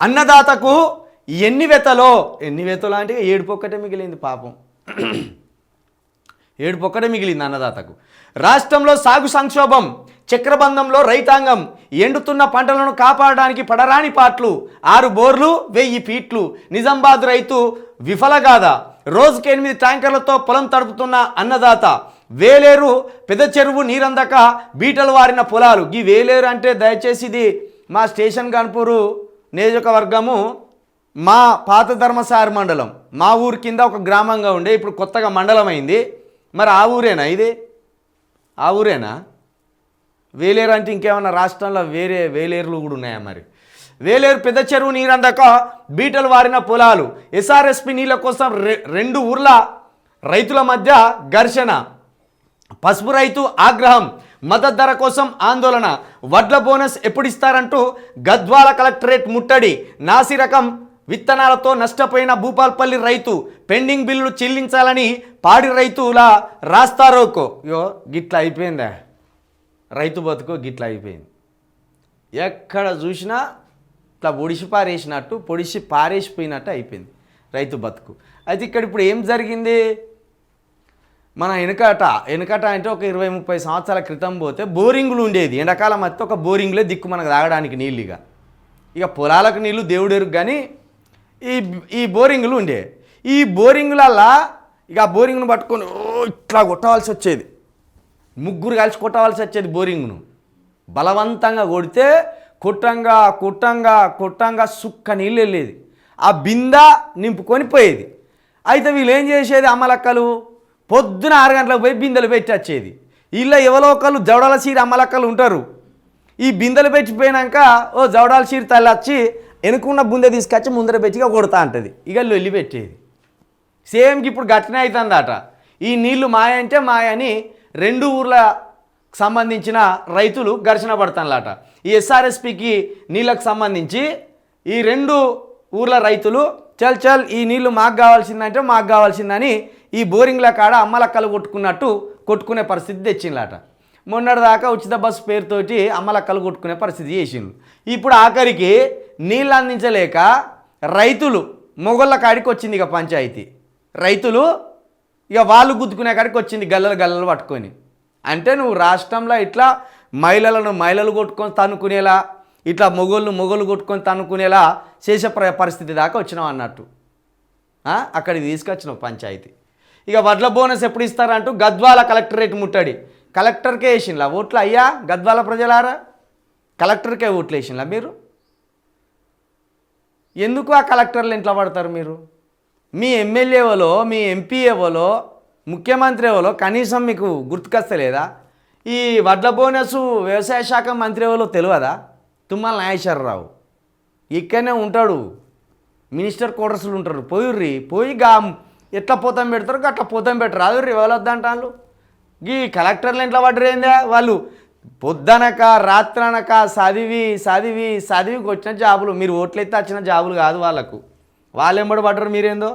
అన్నదాతకు ఎన్నివేతలో వెతలో? అంటే ఏడుపొక్కటే మిగిలింది పాపం. ఏడుపొక్కటే మిగిలింది అన్నదాతకు. రాష్ట్రంలో సాగు సంక్షోభం చక్రబంధంలో రైతాంగం ఎండుతున్న పంటలను కాపాడడానికి పడరాని పాట్లు ఆరు బోర్లు వెయ్యి పీట్లు నిజామాబాద్ రైతు విఫలగాథ. రోజుకి ఎనిమిది ట్యాంకర్లతో పొలం తడుపుతున్న అన్నదాత. వేలేరు పెద్ద చెరువు నీరందక బీటలు వారిన పొలాలు. ఈ వేలేరు అంటే దయచేసి ఇది మా స్టేషన్ కాన్పూరు నియోజకవర్గము మా పాత ధర్మసార మండలం. మా ఊరు కింద ఒక గ్రామంగా ఉండే ఇప్పుడు కొత్తగా మండలం అయింది మరి ఆ ఊరేనా ఇది? ఆ ఊరేనా? వేలేరు అంటే ఇంకేమన్నా రాష్ట్రంలో వేరే వేలేరులు కూడా ఉన్నాయా మరి? వేలేరు పెద్ద చెరువు నీరందక బీటలు వారిన పొలాలు. ఎస్ఆర్ఎస్పి నీళ్ళ కోసం రె- రెండు ఊర్ల రైతుల మధ్య ఘర్షణ. పసుపు రైతు ఆగ్రహం. మద్దతు ధర కోసం ఆందోళన. వడ్ల బోనస్ ఎప్పుడు ఇస్తారంటూ గద్వాల కలెక్టరేట్ ముట్టడి. నాసి రకం విత్తనాలతో నష్టపోయిన భూపాల్పల్లి రైతు. పెండింగ్ బిల్లులు చెల్లించాలని పాడి రైతుల రాస్తారోకో. యో గిట్లా అయిపోయిందా? రైతు బతుకు గిట్లా అయిపోయింది. ఎక్కడ చూసినా ఇట్లా ఒడిసి పారేసినట్టు పొడిసి పారేసిపోయినట్టు అయిపోయింది రైతు బతుకు. అయితే ఇక్కడ ఇప్పుడు ఏం జరిగింది? మన వెనకట వెనకట అంటే ఒక ఇరవై ముప్పై సంవత్సరాల క్రితం పోతే బోరింగులు ఉండేది. ఎండాకాలం అయితే ఒక బోరింగ్లే దిక్కు మనకు తాగడానికి నీళ్ళు ఇక. ఇక పొలాలకు నీళ్ళు దేవుడు ఎరుగు కానీ ఈ ఈ బోరింగులు ఉండే. ఈ బోరింగులల్లా ఇక ఆ బోరింగ్ను పట్టుకొని ఇట్లా కొట్టవలసి వచ్చేది. ముగ్గురు కలిసి కొట్టవలసి వచ్చేది బోరింగ్ను. బలవంతంగా కొడితే కుట్టంగా కుట్టంగా కుట్టంగా సుక్క నీళ్ళు వెళ్ళేది. ఆ బింద నింపుకొని పోయేది. అయితే వీళ్ళు ఏం చేసేది అమ్మలక్కలు పొద్దున ఆరు గంటలకు పోయి బిందెలు పెట్టి వచ్చేది. వీళ్ళ ఎవరో ఒకళ్ళు జవడాల సీరి అమ్మలక్కలు ఉంటారు. ఈ బిందెలు పెట్టిపోయినాక ఓ జవడాల సీరి తల్లి వచ్చి వెనుకున్న బుందె తీసుకొచ్చి ముందర పెట్టిగా కొడతా అంటది. ఇక లొల్లి పెట్టేది. సేమ్కి ఇప్పుడు గట్టినే అవుతుందట ఈ నీళ్ళు మాయ అంటే మాయ అని రెండు ఊర్ల సంబంధించిన రైతులు ఘర్షణ పడతానులాట. ఈ ఎస్ఆర్ఎస్పికి నీళ్ళకు సంబంధించి ఈ రెండు ఊర్ల రైతులు చల్ చల్ ఈ నీళ్ళు మాకు కావాల్సిందంటే మాకు కావాల్సిందని ఈ బోరింగ్ల కాడ అమ్మలక్కలు కొట్టుకున్నట్టు కొట్టుకునే పరిస్థితి తెచ్చిందట మొన్నటిదాకా ఉచిత బస్సు పేరుతోటి అమ్మలక్కలు కొట్టుకునే పరిస్థితి చేసిండు ఇప్పుడు ఆఖరికి నీళ్ళు అందించలేక రైతులు మొగళ్ళ కాడికి వచ్చింది ఇక పంచాయతీ. రైతులు ఇక వాళ్ళు గుద్దుకునే కాడికి వచ్చింది గల్లలు గల్లలు పట్టుకొని. అంటే నువ్వు రాష్ట్రంలో ఇట్లా మహిళలను మహిళలు కొట్టుకొని తనుకునేలా ఇట్లా మొగోళ్ళు మొగోళ్ళు కొట్టుకొని తనుకునేలా చేసే ప్ర- పరిస్థితి దాకా వచ్చినావు అన్నట్టు. అక్కడికి తీసుకొచ్చినావు పంచాయతీ. ఇక వడ్ల బోనస్ ఎప్పుడు ఇస్తారంటూ గద్వాల కలెక్టరేట్ ముట్టడి. కలెక్టర్కే వేసిండ్లా ఓట్లు అయ్యా? గద్వాల ప్రజలారా? కలెక్టర్కే ఓట్లు వేసిండ్లా మీరు? ఎందుకు ఆ కలెక్టర్లు ఇంట్లో పడతారు మీరు? మీ ఎమ్మెల్యే ఎవలో మీ ఎంపీ ఎవలో ముఖ్యమంత్రి ఎవలో కనీసం మీకు గుర్తుకొస్తలేదా? ఈ వడ్ల బోనస్ వ్యవసాయ శాఖ మంత్రి ఎవలో తెలియదా? తుమ్మల నాగేశ్వరరావు. ఇక్కడనే ఉంటాడు. మినిస్టర్ క్వార్టర్స్లు ఉంటారు. పోయిర్రి. పోయి గా ఎట్లా పోతాం పెడతారు? అట్లా పోతాం పెట్టరు. అది అంటాను ఈ కలెక్టర్లు ఇంట్లో పడ్డరేందా వాళ్ళు పొద్దనక రాత్రనక చదివి చదివి చదివికి వచ్చిన జాబులు. మీరు ఓట్లయితే వచ్చిన జాబులు కాదు వాళ్ళకు. వాళ్ళు ఎంబడి పడ్డరు మీరేందో?